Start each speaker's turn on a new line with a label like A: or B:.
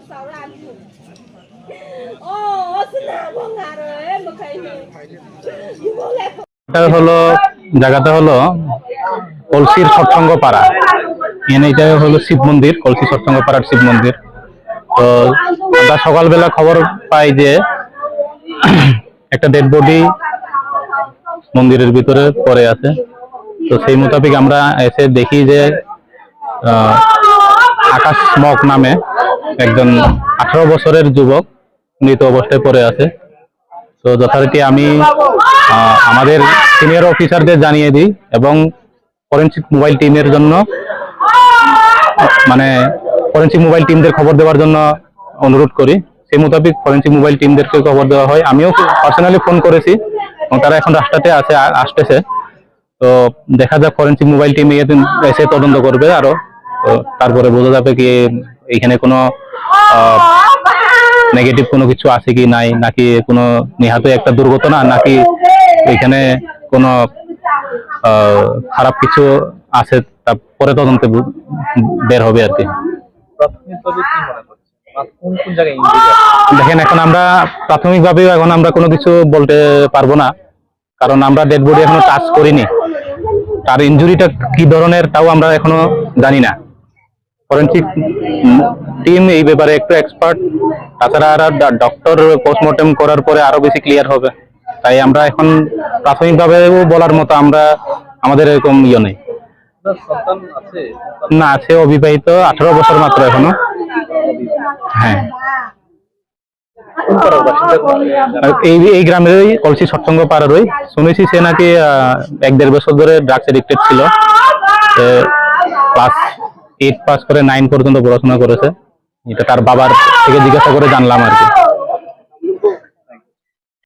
A: Sauran tu. Oh,
B: হলো জায়গাটা হলো কলসির সৎসঙ্গ পাড়া এটা হলো শিব মন্দির কলসি সৎসঙ্গ পাড়ার শিব মন্দির তো আমরা সকালবেলা খবর পাই যে একটা ডেড বডি মন্দিরের ভিতরে পড়ে আছে তো সেই মোতাবেক আমরা এসে দেখি যে আকাশ মক নামে একজন আঠারো বছরের যুবক মৃত অবস্থায় পড়ে আছে। তো যথারীতি আমি আমাদের সিনিয়র অফিসারদের জানিয়ে দিই এবং ফরেন্সিক মোবাইল টিমের জন্য মানে ফরেন্সিক মোবাইল টিমদের খবর দেওয়ার জন্য অনুরোধ করি। সেই মোতাবেক ফরেন্সিক মোবাইল টিমদেরকে খবর দেওয়া হয়। আমিও পার্সোনালি ফোন করেছি এবং তারা এখন রাস্তাতে আছে আসতেছে। তো দেখা যাক ফরেন্সিক মোবাইল টিম এসে তদন্ত করবে আরও। তারপরে বোঝা যাবে কি এইখানে কোনো নেগেটিভ কোনো কিছু আছে কি নাই নাকি কোনো নিহাত একটা দুর্ঘটনা নাকি এখানে কোনো খারাপ কিছু আছে তা পরে তদন্তে বের হবে আর কি। দেখেন এখন আমরা প্রাথমিকভাবে এখন আমরা কোনো কিছু বলতে পারব না কারণ আমরা ডেড বডি এখনও টাচ করিনি। তার ইনজুরিটা কি ধরনের তাও আমরা এখনও জানি না। ফরেন্সিক টিম এই ব্যাপারে একটু এক্সপার্ট তাছাড়া আর ডক্টর পোস্টমর্টেম করার পরে আরও বেশি ক্লিয়ার হবে। তাই আমরা এখন প্রাথমিকভাবেও বলার মতো আমরা আমাদের এরকম ইয়ে নেই। না আছে অবিবাহিত আঠারো বছর মাত্র এখনও। হ্যাঁ।
C: পাড়ার
B: এই এই গ্রামেরই কলসি সৎসঙ্গ পাড়ারই। শুনেছি সে নাকি এক দেড় বছর ধরে ড্রাগস এডিক্টেড ছিল। ক্লাস এইট পাস করে নাইন পর্যন্ত পড়াশোনা করেছে। এটা তার বাবার থেকে জিজ্ঞাসা করে জানলাম আর কি।